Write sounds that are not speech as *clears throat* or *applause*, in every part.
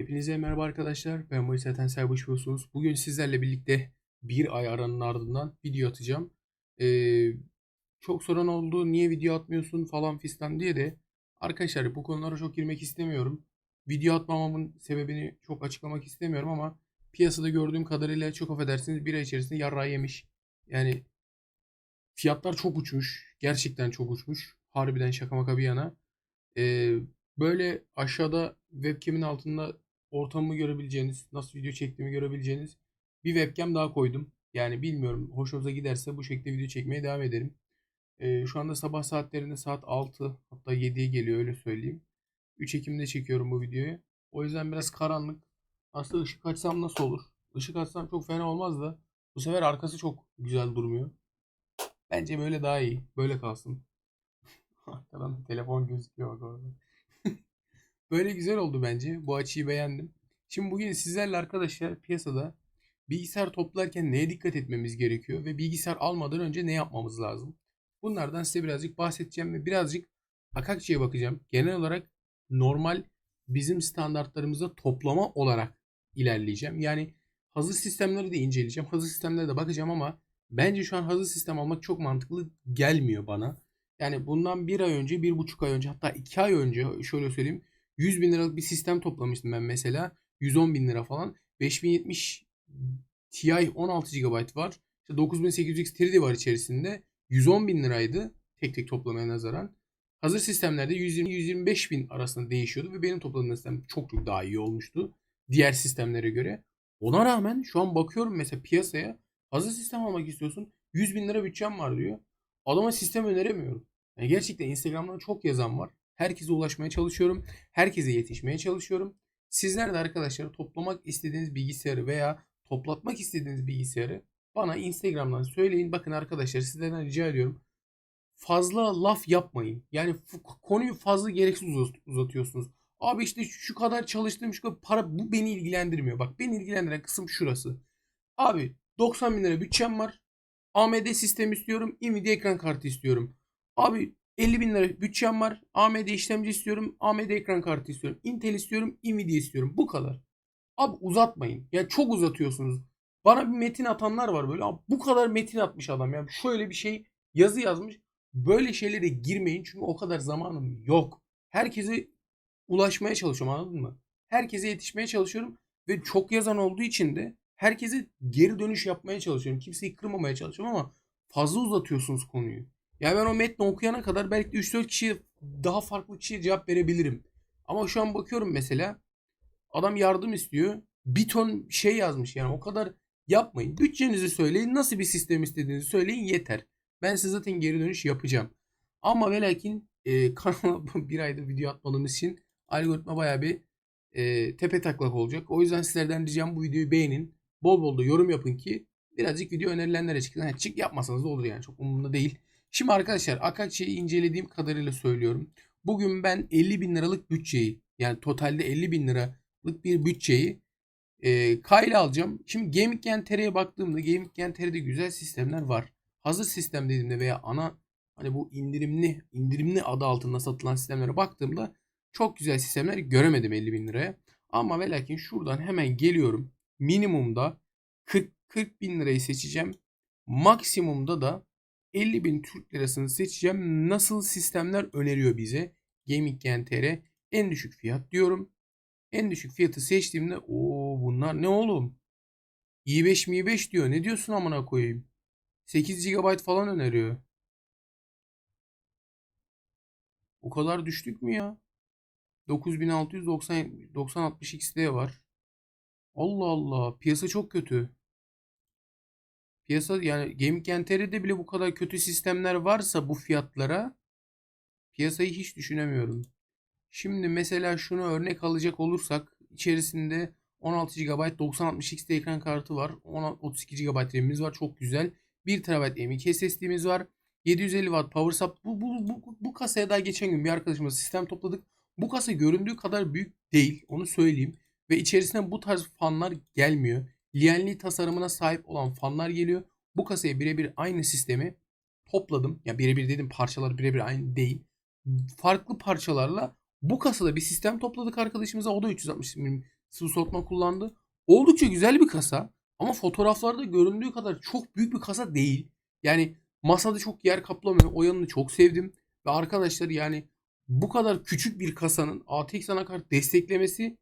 Hepinize merhaba arkadaşlar. Ben Mayıs Etensel Başbuğsunuz. Bugün sizlerle birlikte bir ay aranın ardından video atacağım. Ee, çok soran oldu. Niye video atmıyorsun falan fistan diye de. Arkadaşlar bu konulara çok girmek istemiyorum. Video atmamamın sebebini çok açıklamak istemiyorum ama piyasada gördüğüm kadarıyla çok affedersiniz bir ay içerisinde yarrağı yemiş. Yani fiyatlar çok uçmuş. Gerçekten çok uçmuş. Harbiden şaka maka bir yana. Ee, böyle aşağıda webcam'in altında ortamımı görebileceğiniz, nasıl video çektiğimi görebileceğiniz bir webcam daha koydum. Yani bilmiyorum hoşunuza giderse bu şekilde video çekmeye devam ederim. Ee, şu anda sabah saatlerinde saat 6 hatta 7'ye geliyor öyle söyleyeyim. 3 Ekim'de çekiyorum bu videoyu. O yüzden biraz karanlık. Aslında ışık açsam nasıl olur? Işık açsam çok fena olmaz da bu sefer arkası çok güzel durmuyor. Bence böyle daha iyi. Böyle kalsın. *laughs* Arkadan telefon gözüküyor bak orada. Böyle güzel oldu bence. Bu açıyı beğendim. Şimdi bugün sizlerle arkadaşlar piyasada bilgisayar toplarken neye dikkat etmemiz gerekiyor ve bilgisayar almadan önce ne yapmamız lazım? Bunlardan size birazcık bahsedeceğim ve birazcık Akakçı'ya bakacağım. Genel olarak normal bizim standartlarımıza toplama olarak ilerleyeceğim. Yani hazır sistemleri de inceleyeceğim. Hazır sistemlere de bakacağım ama bence şu an hazır sistem almak çok mantıklı gelmiyor bana. Yani bundan bir ay önce, bir buçuk ay önce hatta iki ay önce şöyle söyleyeyim 100 bin liralık bir sistem toplamıştım ben mesela. 110 bin lira falan. 5070 Ti 16 GB var. İşte 9800X 3D var içerisinde. 110 bin liraydı tek tek toplamaya nazaran. Hazır sistemlerde 120-125 bin arasında değişiyordu ve benim topladığım sistem çok çok daha iyi olmuştu. Diğer sistemlere göre. Ona rağmen şu an bakıyorum mesela piyasaya hazır sistem almak istiyorsun. 100 bin lira bütçem var diyor. Adama sistem öneremiyorum. Yani gerçekten Instagram'dan çok yazan var. Herkese ulaşmaya çalışıyorum. Herkese yetişmeye çalışıyorum. Sizler de arkadaşlar toplamak istediğiniz bilgisayarı veya toplatmak istediğiniz bilgisayarı bana Instagram'dan söyleyin. Bakın arkadaşlar sizlerden rica ediyorum. Fazla laf yapmayın. Yani konuyu fazla gereksiz uzatıyorsunuz. Abi işte şu kadar çalıştım şu kadar para bu beni ilgilendirmiyor. Bak beni ilgilendiren kısım şurası. Abi 90 bin lira bütçem var. AMD sistem istiyorum. Nvidia ekran kartı istiyorum. Abi 50 bin lira bütçem var. AMD işlemci istiyorum. AMD ekran kartı istiyorum. Intel istiyorum. Nvidia istiyorum. Bu kadar. Abi uzatmayın. Ya çok uzatıyorsunuz. Bana bir metin atanlar var böyle. Abi bu kadar metin atmış adam ya. Şöyle bir şey yazı yazmış. Böyle şeylere girmeyin çünkü o kadar zamanım yok. Herkese ulaşmaya çalışıyorum anladın mı? Herkese yetişmeye çalışıyorum ve çok yazan olduğu için de herkese geri dönüş yapmaya çalışıyorum. Kimseyi kırmamaya çalışıyorum ama fazla uzatıyorsunuz konuyu. Ya ben o metni okuyana kadar belki de 3-4 kişiye daha farklı kişiye cevap verebilirim. Ama şu an bakıyorum mesela adam yardım istiyor. Bir ton şey yazmış yani o kadar yapmayın. Bütçenizi söyleyin. Nasıl bir sistem istediğinizi söyleyin yeter. Ben size zaten geri dönüş yapacağım. Ama ve lakin e, *laughs* kanala bir ayda video atmadığımız için algoritma baya bir e, tepe taklak olacak. O yüzden sizlerden ricam bu videoyu beğenin. Bol bol da yorum yapın ki birazcık video önerilenlere çıksın. Yani çık yapmasanız da olur yani çok umurumda değil. Şimdi arkadaşlar Akakçı'yı incelediğim kadarıyla söylüyorum. Bugün ben 50 bin liralık bütçeyi yani totalde 50 bin liralık bir bütçeyi e, kayla alacağım. Şimdi Gaming Gen baktığımda Gaming Gen güzel sistemler var. Hazır sistem dediğimde veya ana hani bu indirimli indirimli adı altında satılan sistemlere baktığımda çok güzel sistemler göremedim 50 bin liraya. Ama ve lakin şuradan hemen geliyorum. Minimumda 40, 40 bin lirayı seçeceğim. Maksimumda da 50 bin Türk lirasını seçeceğim. Nasıl sistemler öneriyor bize? Gaming en düşük fiyat diyorum. En düşük fiyatı seçtiğimde o bunlar ne oğlum? i5 mi 5 diyor. Ne diyorsun amına koyayım? 8 GB falan öneriyor. O kadar düştük mü ya? 9690 9060 XT var. Allah Allah. Piyasa çok kötü. Piyasa yani Gaming Enter'de bile bu kadar kötü sistemler varsa bu fiyatlara piyasayı hiç düşünemiyorum. Şimdi mesela şunu örnek alacak olursak içerisinde 16 GB 9060 XT ekran kartı var. 32 GB RAM'imiz var. Çok güzel. 1 TB M.2 SSD'miz var. 750 Watt power supply. Bu, bu, bu, bu kasaya daha geçen gün bir arkadaşımla sistem topladık. Bu kasa göründüğü kadar büyük değil. Onu söyleyeyim. Ve içerisinde bu tarz fanlar gelmiyor. Lienli tasarımına sahip olan fanlar geliyor. Bu kasaya birebir aynı sistemi topladım. Ya birebir dedim parçalar birebir aynı değil. Farklı parçalarla bu kasada bir sistem topladık arkadaşımıza. O da 360 sıvı soğutma kullandı. Oldukça güzel bir kasa ama fotoğraflarda göründüğü kadar çok büyük bir kasa değil. Yani masada çok yer kaplamıyor. O yanını çok sevdim. Ve arkadaşlar yani bu kadar küçük bir kasanın ATX anakart desteklemesi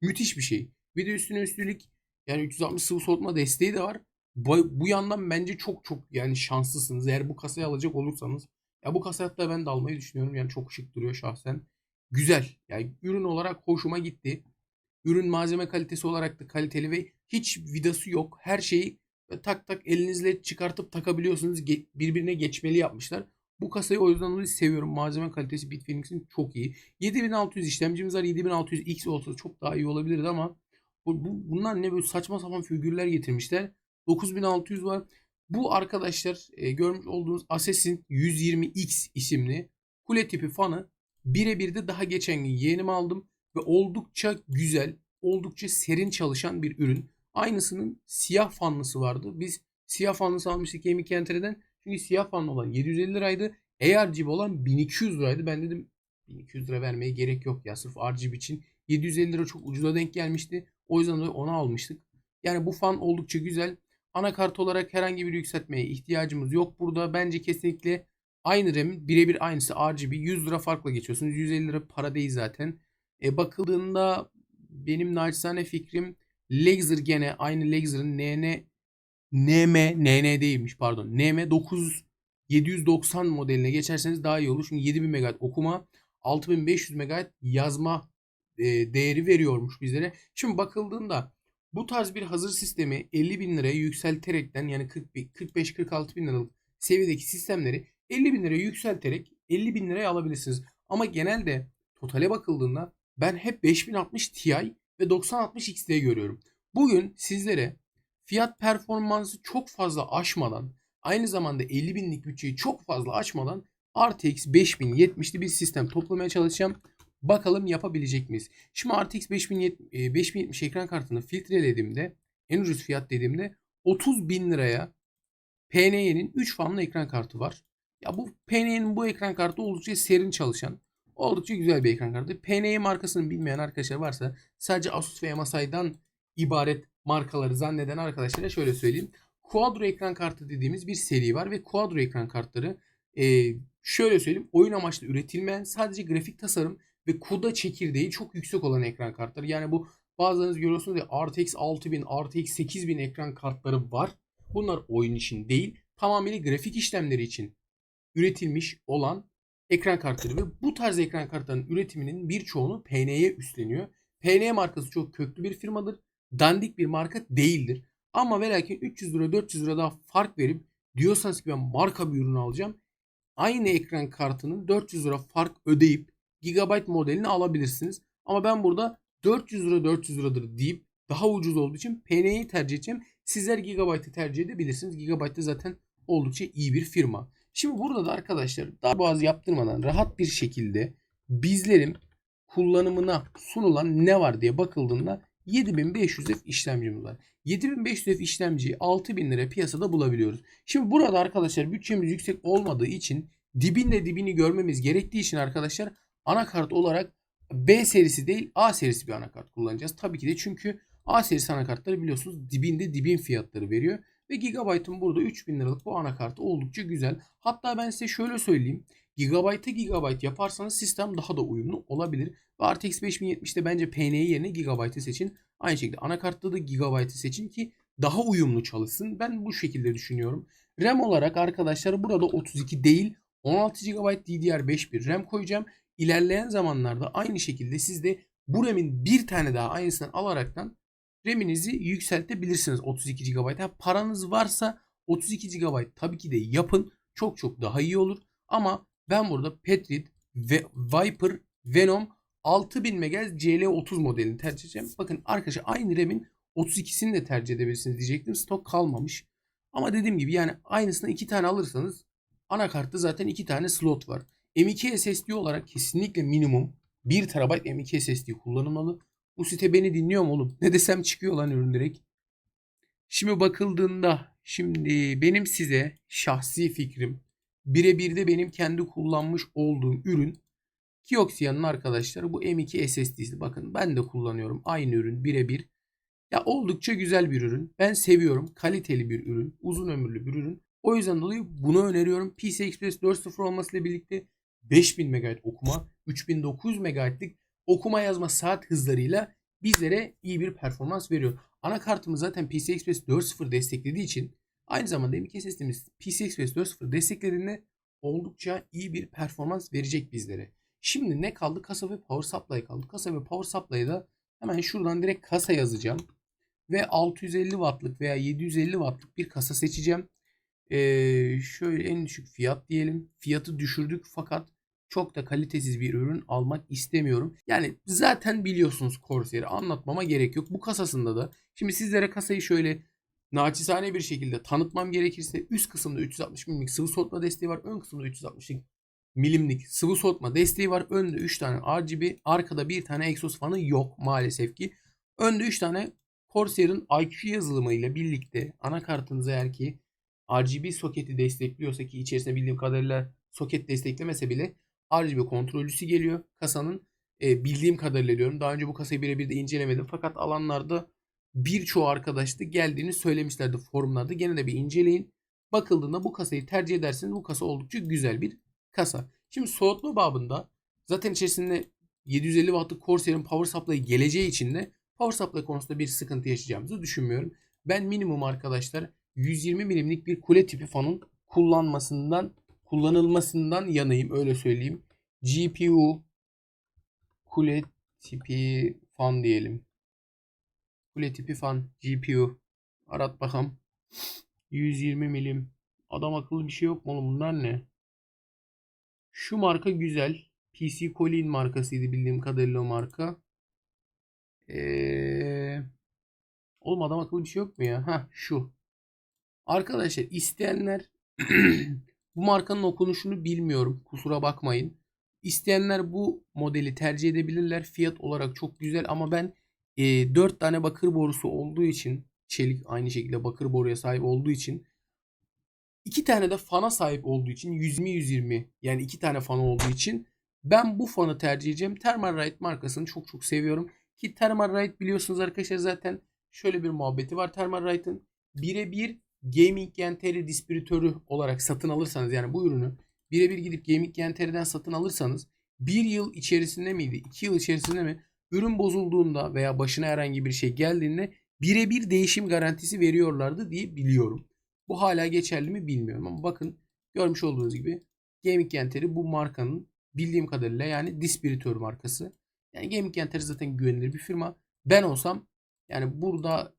müthiş bir şey. Bir de üstüne üstlük yani 360 sıvı soğutma desteği de var. Bu, bu yandan bence çok çok yani şanslısınız. Eğer bu kasayı alacak olursanız. Ya bu kasayı hatta ben de almayı düşünüyorum. Yani çok şık duruyor şahsen. Güzel. Yani ürün olarak hoşuma gitti. Ürün malzeme kalitesi olarak da kaliteli ve hiç vidası yok. Her şeyi tak tak elinizle çıkartıp takabiliyorsunuz. Birbirine geçmeli yapmışlar. Bu kasayı o yüzden dolayı seviyorum. Malzeme kalitesi Bitfinex'in çok iyi. 7600 işlemcimiz var. 7600 X olsa çok daha iyi olabilirdi ama bu, bu, bunlar ne böyle saçma sapan figürler getirmişler. 9600 var. Bu arkadaşlar e, görmüş olduğunuz Assassin 120X isimli kule tipi fanı birebir de daha geçen gün yeğenime aldım ve oldukça güzel, oldukça serin çalışan bir ürün. Aynısının siyah fanlısı vardı. Biz siyah fanlısı almıştık Kemik Entry'den. Çünkü siyah fanlı olan 750 liraydı. ARGB olan 1200 liraydı. Ben dedim 1200 lira vermeye gerek yok ya sırf RGB için. 750 lira çok ucuza denk gelmişti. O yüzden de onu almıştık. Yani bu fan oldukça güzel. Anakart olarak herhangi bir yükseltmeye ihtiyacımız yok burada. Bence kesinlikle aynı RAM'in birebir aynısı RGB. 100 lira farkla geçiyorsunuz. 150 lira para değil zaten. E, bakıldığında benim naçizane fikrim Lexer gene aynı Lexer'ın NN NM NN değilmiş pardon. NM 9 790 modeline geçerseniz daha iyi olur. Çünkü 7000 MB okuma 6500 MB yazma e, değeri veriyormuş bizlere. Şimdi bakıldığında bu tarz bir hazır sistemi 50 bin liraya yükselterekten yani 45-46 bin liralık seviyedeki sistemleri 50 bin liraya yükselterek 50 bin liraya alabilirsiniz. Ama genelde totale bakıldığında ben hep 5060 Ti ve 9060 XT görüyorum. Bugün sizlere fiyat performansı çok fazla aşmadan aynı zamanda 50 binlik bütçeyi çok fazla aşmadan RTX 5070'li bir sistem toplamaya çalışacağım. Bakalım yapabilecek miyiz? Şimdi RTX 5070, 5070 ekran kartını filtrelediğimde en ucuz fiyat dediğimde 30 bin liraya PNY'nin 3 fanlı ekran kartı var. Ya bu PNY'nin bu ekran kartı oldukça serin çalışan, oldukça güzel bir ekran kartı. PNY markasını bilmeyen arkadaşlar varsa sadece Asus ve MSI'dan ibaret markaları zanneden arkadaşlara şöyle söyleyeyim. Quadro ekran kartı dediğimiz bir seri var ve Quadro ekran kartları e, şöyle söyleyeyim oyun amaçlı üretilmeyen sadece grafik tasarım ve CUDA çekirdeği çok yüksek olan ekran kartları. Yani bu bazılarınız görüyorsunuz ya RTX 6000, RTX 8000 ekran kartları var. Bunlar oyun için değil tamamıyla grafik işlemleri için üretilmiş olan ekran kartları ve bu tarz ekran kartlarının üretiminin birçoğunu PN'ye üstleniyor. PN markası çok köklü bir firmadır. Dandik bir marka değildir. Ama ve lakin 300 lira 400 lira daha fark verip diyorsanız ki ben marka bir ürün alacağım. Aynı ekran kartının 400 lira fark ödeyip Gigabyte modelini alabilirsiniz. Ama ben burada 400 lira 400 liradır deyip daha ucuz olduğu için PN'yi tercih edeceğim. Sizler Gigabyte'ı tercih edebilirsiniz. Gigabyte de zaten oldukça iyi bir firma. Şimdi burada da arkadaşlar bazı yaptırmadan rahat bir şekilde bizlerin kullanımına sunulan ne var diye bakıldığında 7500F işlemcimiz var. 7500F işlemciyi 6000 lira piyasada bulabiliyoruz. Şimdi burada arkadaşlar bütçemiz yüksek olmadığı için dibinde dibini görmemiz gerektiği için arkadaşlar anakart olarak B serisi değil A serisi bir anakart kullanacağız. Tabii ki de çünkü A serisi anakartları biliyorsunuz dibinde dibin fiyatları veriyor. Ve Gigabyte'ın burada 3000 liralık bu anakartı oldukça güzel. Hatta ben size şöyle söyleyeyim. Gigabyte'a Gigabyte yaparsanız sistem daha da uyumlu olabilir. Ve RTX 5070'te bence PN'yi yerine Gigabyte'ı seçin. Aynı şekilde anakartta da Gigabyte'ı seçin ki daha uyumlu çalışsın. Ben bu şekilde düşünüyorum. RAM olarak arkadaşlar burada 32 değil 16 GB DDR5 bir RAM koyacağım. İlerleyen zamanlarda aynı şekilde siz de bu RAM'in bir tane daha aynısından alaraktan RAM'inizi yükseltebilirsiniz 32 GB. Yani paranız varsa 32 GB tabii ki de yapın. Çok çok daha iyi olur. Ama ben burada Petrit ve Viper Venom 6000 MHz CL30 modelini tercih edeceğim. Bakın arkadaşlar aynı RAM'in 32'sini de tercih edebilirsiniz diyecektim. Stok kalmamış. Ama dediğim gibi yani aynısını iki tane alırsanız anakartta zaten iki tane slot var. M2 SSD olarak kesinlikle minimum 1 TB M2 SSD kullanılmalı. Bu site beni dinliyor mu oğlum? Ne desem çıkıyor lan ürün direkt. Şimdi bakıldığında şimdi benim size şahsi fikrim birebir de benim kendi kullanmış olduğum ürün Kioxia'nın arkadaşlar bu M2 SSD'si. Bakın ben de kullanıyorum. Aynı ürün birebir. Ya oldukça güzel bir ürün. Ben seviyorum. Kaliteli bir ürün. Uzun ömürlü bir ürün. O yüzden dolayı bunu öneriyorum. PCI Express 4.0 olmasıyla birlikte 5000 MB okuma, 3900 MB'lik okuma yazma saat hızlarıyla bizlere iyi bir performans veriyor. Anakartımız zaten PCI Express 4.0 desteklediği için aynı zamanda M.2 SSD'miz PCI Express 4.0 desteklediğinde oldukça iyi bir performans verecek bizlere. Şimdi ne kaldı? Kasa ve power supply kaldı. Kasa ve power supply'da hemen şuradan direkt kasa yazacağım. Ve 650 wattlık veya 750 wattlık bir kasa seçeceğim. Ee, şöyle en düşük fiyat diyelim. Fiyatı düşürdük fakat çok da kalitesiz bir ürün almak istemiyorum. Yani zaten biliyorsunuz Corsair'i anlatmama gerek yok. Bu kasasında da şimdi sizlere kasayı şöyle naçizane bir şekilde tanıtmam gerekirse üst kısımda 360 milimlik sıvı soğutma desteği var. Ön kısımda 360 milimlik sıvı soğutma desteği var. Önde 3 tane RGB, arkada bir tane egzoz fanı yok maalesef ki. Önde 3 tane Corsair'ın IQ yazılımı ile birlikte anakartınız eğer ki RGB soketi destekliyorsa ki içerisinde bildiğim kadarıyla soket desteklemese bile RGB kontrolcüsü geliyor kasanın. E, bildiğim kadarıyla diyorum. Daha önce bu kasayı birebir de incelemedim. Fakat alanlarda birçoğu arkadaş da geldiğini söylemişlerdi forumlarda. Gene de bir inceleyin. Bakıldığında bu kasayı tercih ederseniz bu kasa oldukça güzel bir kasa. Şimdi soğutma babında zaten içerisinde 750 wattlık Corsair'in power supply geleceği için de power supply konusunda bir sıkıntı yaşayacağımızı düşünmüyorum. Ben minimum arkadaşlar 120 milimlik bir kule tipi fanın kullanmasından kullanılmasından yanayım öyle söyleyeyim. GPU kule tipi fan diyelim. Kule tipi fan GPU arat bakalım. 120 milim. Adam akıllı bir şey yok mu oğlum bunlar ne? Şu marka güzel. PC Colin markasıydı bildiğim kadarıyla o marka. Ee, oğlum adam akıllı bir şey yok mu ya? Ha şu. Arkadaşlar isteyenler *clears throat* bu markanın okunuşunu bilmiyorum. Kusura bakmayın. İsteyenler bu modeli tercih edebilirler. Fiyat olarak çok güzel ama ben e, 4 tane bakır borusu olduğu için çelik aynı şekilde bakır boruya sahip olduğu için iki tane de fana sahip olduğu için 120-120 yani iki tane fan olduğu için ben bu fanı tercih edeceğim. Thermalright markasını çok çok seviyorum. Ki Thermalright biliyorsunuz arkadaşlar zaten şöyle bir muhabbeti var. Thermalright'ın birebir gaming yenteri distribütörü olarak satın alırsanız yani bu ürünü birebir gidip gaming yenteriden satın alırsanız bir yıl içerisinde miydi? iki yıl içerisinde mi? Ürün bozulduğunda veya başına herhangi bir şey geldiğinde birebir değişim garantisi veriyorlardı diye biliyorum. Bu hala geçerli mi bilmiyorum ama bakın görmüş olduğunuz gibi Gaming Yenteri bu markanın bildiğim kadarıyla yani distribütör markası. Yani Gaming Yenteri zaten güvenilir bir firma. Ben olsam yani burada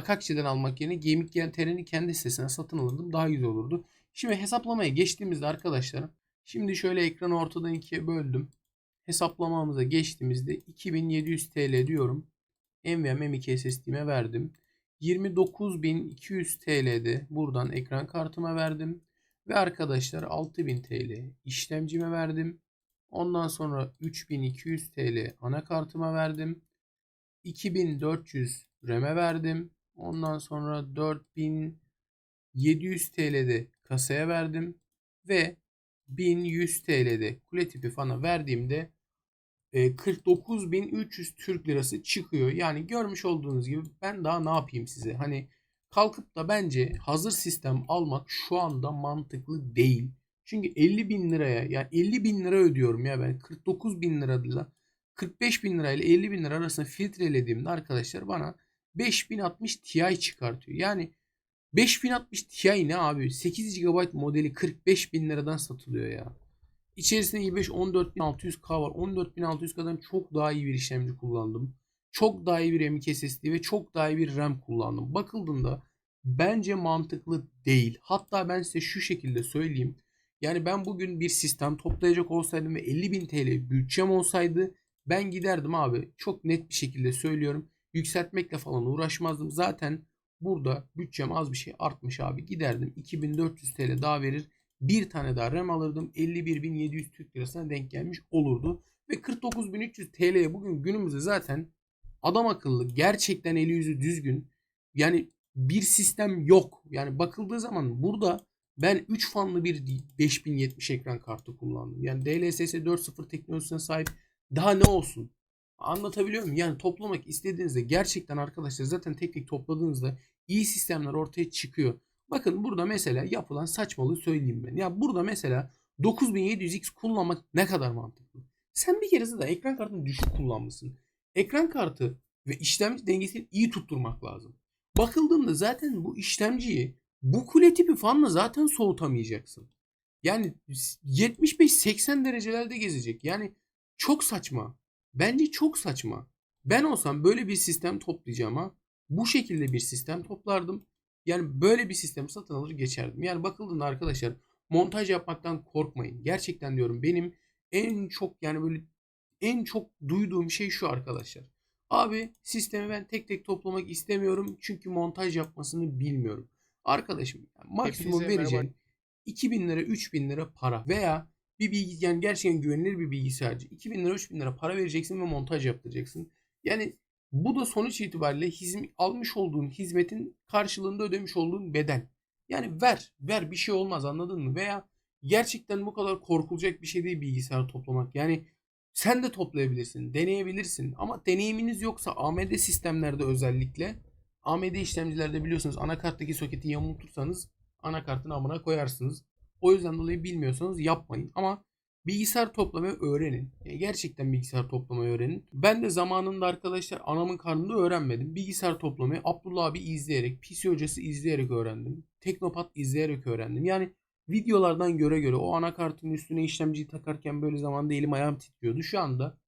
Akakçe'den almak yerine Gaming Yenteri'ni kendi sitesine satın alırdım. Daha güzel olurdu. Şimdi hesaplamaya geçtiğimizde arkadaşlar şimdi şöyle ekranı ortadan ikiye böldüm. Hesaplamamıza geçtiğimizde 2700 TL diyorum. NVMe M2 SSD'me verdim. 29.200 TL'de buradan ekran kartıma verdim. Ve arkadaşlar 6000 TL işlemcime verdim. Ondan sonra 3200 TL anakartıma verdim. 2400 RAM'e verdim. Ondan sonra 4700 TL'de kasaya verdim. Ve 1100 TL'de kule tipi fana verdiğimde 49.300 Türk lirası çıkıyor. Yani görmüş olduğunuz gibi ben daha ne yapayım size? Hani kalkıp da bence hazır sistem almak şu anda mantıklı değil. Çünkü 50 bin liraya yani 50 bin lira ödüyorum ya ben 49 bin lirayla 45 bin lirayla 50 bin lira arasında filtrelediğimde arkadaşlar bana 5060 Ti çıkartıyor. Yani 5060 Ti ne abi? 8 GB modeli 45 bin liradan satılıyor ya. İçerisinde i5 14600K var. 14600K'dan çok daha iyi bir işlemci kullandım. Çok daha iyi bir M.2 SSD ve çok daha iyi bir RAM kullandım. Bakıldığında bence mantıklı değil. Hatta ben size şu şekilde söyleyeyim. Yani ben bugün bir sistem toplayacak olsaydım ve 50.000 TL bütçem olsaydı ben giderdim abi. Çok net bir şekilde söylüyorum. Yükseltmekle falan uğraşmazdım. Zaten burada bütçem az bir şey artmış abi. Giderdim 2400 TL daha verir bir tane daha RAM alırdım. 51.700 Türk Lirası'na denk gelmiş olurdu. Ve 49.300 TL'ye bugün günümüzde zaten adam akıllı gerçekten eli yüzü düzgün yani bir sistem yok. Yani bakıldığı zaman burada Ben 3 fanlı bir 5070 ekran kartı kullandım. Yani DLSS 4.0 teknolojisine sahip daha ne olsun? Anlatabiliyor muyum? Yani toplamak istediğinizde gerçekten arkadaşlar zaten tek tek topladığınızda iyi sistemler ortaya çıkıyor. Bakın burada mesela yapılan saçmalığı söyleyeyim ben. Ya burada mesela 9700X kullanmak ne kadar mantıklı? Sen bir kere zaten ekran kartını düşük kullanmışsın. Ekran kartı ve işlemci dengesini iyi tutturmak lazım. Bakıldığında zaten bu işlemciyi bu kule tipi fanla zaten soğutamayacaksın. Yani 75-80 derecelerde gezecek. Yani çok saçma. Bence çok saçma. Ben olsam böyle bir sistem toplayacağıma bu şekilde bir sistem toplardım. Yani böyle bir sistem satın alır geçerdim. Yani bakıldığında arkadaşlar montaj yapmaktan korkmayın. Gerçekten diyorum benim en çok yani böyle en çok duyduğum şey şu arkadaşlar. Abi sistemi ben tek tek toplamak istemiyorum çünkü montaj yapmasını bilmiyorum. Arkadaşım yani maksimum vereceğin merhaba. 2000 lira 3000 lira para veya bir bilgi yani gerçekten güvenilir bir bilgisayarcı 2000 lira 3000 lira para vereceksin ve montaj yaptıracaksın. Yani bu da sonuç itibariyle hizm almış olduğun hizmetin karşılığında ödemiş olduğun bedel. Yani ver, ver bir şey olmaz anladın mı? Veya gerçekten bu kadar korkulacak bir şey değil bilgisayar toplamak. Yani sen de toplayabilirsin, deneyebilirsin ama deneyiminiz yoksa AMD sistemlerde özellikle AMD işlemcilerde biliyorsunuz anakarttaki soketi yamultursanız anakartın amına koyarsınız. O yüzden dolayı bilmiyorsanız yapmayın. Ama bilgisayar toplamayı öğrenin. Yani gerçekten bilgisayar toplamayı öğrenin. Ben de zamanında arkadaşlar anamın karnında öğrenmedim. Bilgisayar toplamayı Abdullah abi izleyerek, PC hocası izleyerek öğrendim. Teknopat izleyerek öğrendim. Yani videolardan göre göre o anakartın üstüne işlemciyi takarken böyle zamanda elim ayağım titriyordu. Şu anda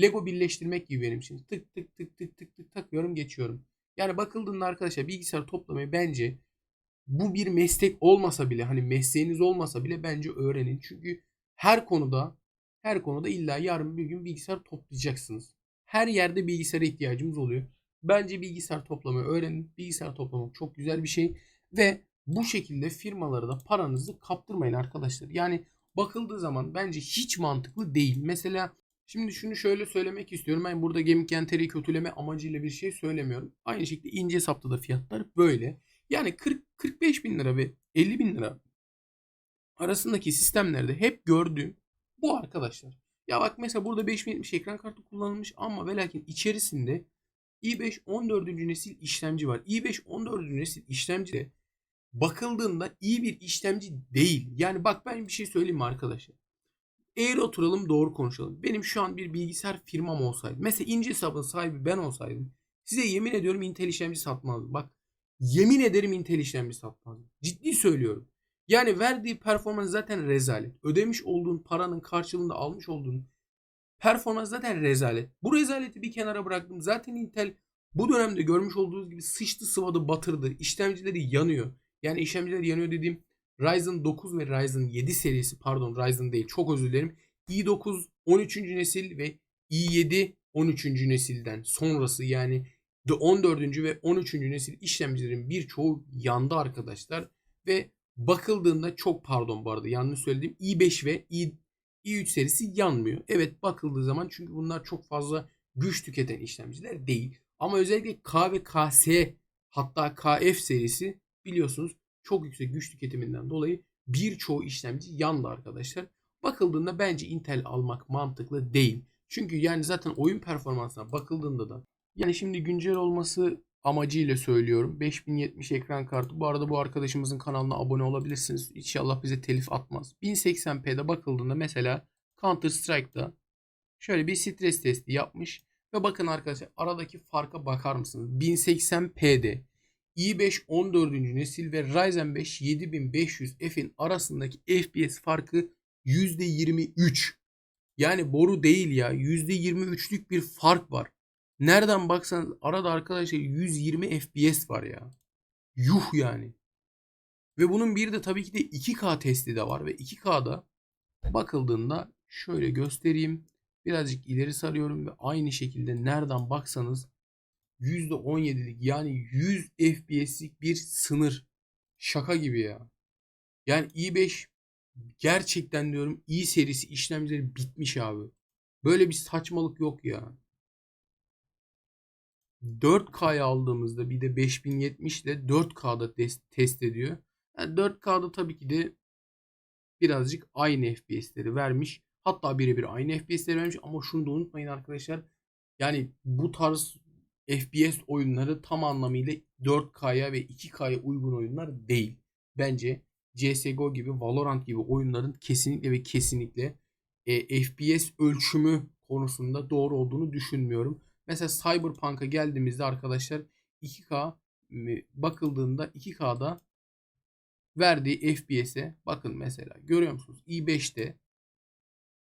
Lego birleştirmek gibi benim için. Tık tık tık tık tık tık takıyorum geçiyorum. Yani bakıldığında arkadaşlar bilgisayar toplamayı bence bu bir meslek olmasa bile hani mesleğiniz olmasa bile bence öğrenin. Çünkü her konuda her konuda illa yarın bir gün bilgisayar toplayacaksınız. Her yerde bilgisayara ihtiyacımız oluyor. Bence bilgisayar toplamayı öğrenin. Bilgisayar toplamak çok güzel bir şey ve bu şekilde firmalara da paranızı kaptırmayın arkadaşlar. Yani bakıldığı zaman bence hiç mantıklı değil. Mesela Şimdi şunu şöyle söylemek istiyorum. Ben burada gemik yenteri kötüleme amacıyla bir şey söylemiyorum. Aynı şekilde ince hesapta da fiyatlar böyle. Yani 40 45 bin lira ve 50 bin lira arasındaki sistemlerde hep gördüğüm bu arkadaşlar. Ya bak mesela burada 5070 ekran kartı kullanılmış ama ve lakin içerisinde i5 14. nesil işlemci var. i5 14. nesil işlemci de bakıldığında iyi bir işlemci değil. Yani bak ben bir şey söyleyeyim mi arkadaşlar? Eğer oturalım doğru konuşalım. Benim şu an bir bilgisayar firmam olsaydı. Mesela ince hesabın sahibi ben olsaydım. Size yemin ediyorum Intel işlemci satmazdım. Bak yemin ederim Intel işlemci satmazdım. Ciddi söylüyorum. Yani verdiği performans zaten rezalet. Ödemiş olduğun paranın karşılığında almış olduğun performans zaten rezalet. Bu rezaleti bir kenara bıraktım. Zaten Intel bu dönemde görmüş olduğunuz gibi sıçtı sıvadı batırdı. İşlemcileri yanıyor. Yani işlemciler yanıyor dediğim Ryzen 9 ve Ryzen 7 serisi pardon Ryzen değil çok özür dilerim. i9 13. nesil ve i7 13. nesilden sonrası yani de 14. ve 13. nesil işlemcilerin birçoğu yandı arkadaşlar. Ve bakıldığında çok pardon bu arada yanlış söyledim. i5 ve i, i3 serisi yanmıyor. Evet bakıldığı zaman çünkü bunlar çok fazla güç tüketen işlemciler değil. Ama özellikle K ve KS hatta KF serisi biliyorsunuz çok yüksek güç tüketiminden dolayı birçoğu işlemci yandı arkadaşlar. Bakıldığında bence Intel almak mantıklı değil. Çünkü yani zaten oyun performansına bakıldığında da yani şimdi güncel olması amacıyla söylüyorum. 5070 ekran kartı. Bu arada bu arkadaşımızın kanalına abone olabilirsiniz. İnşallah bize telif atmaz. 1080p'de bakıldığında mesela Counter Strike'da şöyle bir stres testi yapmış. Ve bakın arkadaşlar aradaki farka bakar mısınız? 1080p'de i5 14. nesil ve Ryzen 5 7500F'in arasındaki FPS farkı %23. Yani boru değil ya. %23'lük bir fark var. Nereden baksanız arada arkadaşlar 120 FPS var ya. Yuh yani. Ve bunun bir de tabii ki de 2K testi de var ve 2K'da bakıldığında şöyle göstereyim. Birazcık ileri sarıyorum ve aynı şekilde nereden baksanız %17'lik yani 100 FPS'lik bir sınır. Şaka gibi ya. Yani i5 gerçekten diyorum i serisi işlemcileri bitmiş abi. Böyle bir saçmalık yok ya. 4K'ya aldığımızda bir de 5070 ile 4K'da test, test ediyor. Yani 4K'da tabii ki de birazcık aynı FPS'leri vermiş. Hatta birebir aynı FPS'leri vermiş ama şunu da unutmayın arkadaşlar. Yani bu tarz FPS oyunları tam anlamıyla 4K'ya ve 2K'ya uygun oyunlar değil. Bence CSGO gibi, Valorant gibi oyunların kesinlikle ve kesinlikle e, FPS ölçümü konusunda doğru olduğunu düşünmüyorum. Mesela Cyberpunk'a geldiğimizde arkadaşlar 2K m, bakıldığında 2K'da verdiği FPS'e bakın mesela görüyor musunuz? i5'te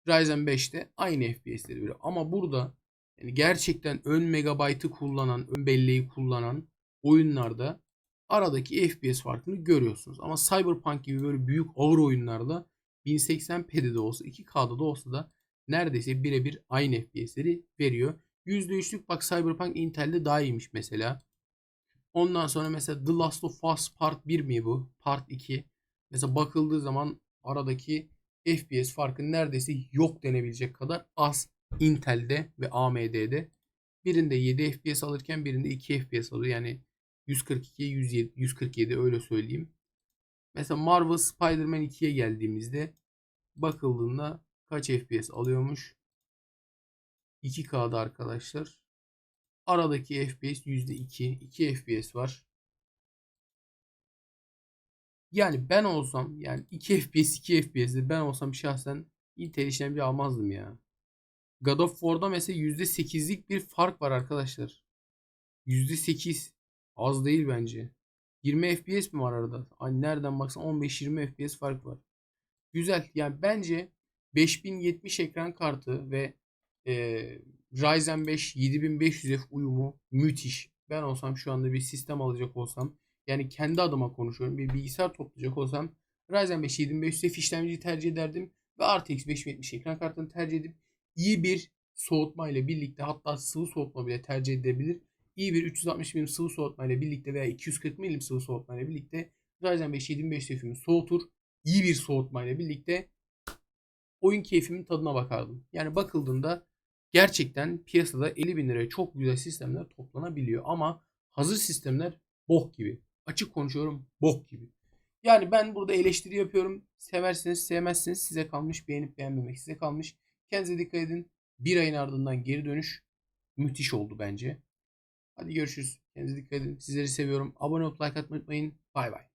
Ryzen 5'te aynı FPS'leri veriyor. Ama burada yani gerçekten ön megabaytı kullanan, ön belleği kullanan oyunlarda aradaki FPS farkını görüyorsunuz. Ama Cyberpunk gibi böyle büyük ağır oyunlarda 1080p'de de olsa 2K'da da olsa da neredeyse birebir aynı FPS'leri veriyor. %3'lük bak Cyberpunk Intel'de daha iyiymiş mesela. Ondan sonra mesela The Last of Us Part 1 mi bu? Part 2. Mesela bakıldığı zaman aradaki FPS farkı neredeyse yok denebilecek kadar az Intel'de ve AMD'de. Birinde 7 FPS alırken birinde 2 FPS alıyor. Yani 142 107 147 öyle söyleyeyim. Mesela Marvel Spider-Man 2'ye geldiğimizde bakıldığında kaç FPS alıyormuş? 2K'da arkadaşlar. Aradaki FPS %2. 2 FPS var. Yani ben olsam yani 2 FPS 2 FPS'de ben olsam şahsen Intel işlemci almazdım ya. God of War'da mesela %8'lik bir fark var arkadaşlar. %8 az değil bence. 20 FPS mi var arada? Hani nereden baksan 15-20 FPS fark var. Güzel. Yani bence 5070 ekran kartı ve e, Ryzen 5 7500F uyumu müthiş. Ben olsam şu anda bir sistem alacak olsam yani kendi adıma konuşuyorum. Bir bilgisayar toplayacak olsam Ryzen 5 7500F işlemciyi tercih ederdim ve RTX 5070 ekran kartını tercih edip iyi bir soğutma ile birlikte hatta sıvı soğutma bile tercih edebilir. İyi bir 360 milim sıvı soğutma ile birlikte veya 240 milim sıvı soğutma ile birlikte Ryzen 5 7500F'imi soğutur. İyi bir soğutma ile birlikte oyun keyfimin tadına bakardım. Yani bakıldığında gerçekten piyasada 50 bin liraya çok güzel sistemler toplanabiliyor. Ama hazır sistemler bok gibi. Açık konuşuyorum bok gibi. Yani ben burada eleştiri yapıyorum. Seversiniz sevmezsiniz size kalmış. Beğenip beğenmemek size kalmış. Kendinize dikkat edin. Bir ayın ardından geri dönüş müthiş oldu bence. Hadi görüşürüz. Kendinize dikkat edin. Sizleri seviyorum. Abone olup like atmayı unutmayın. Bay bay.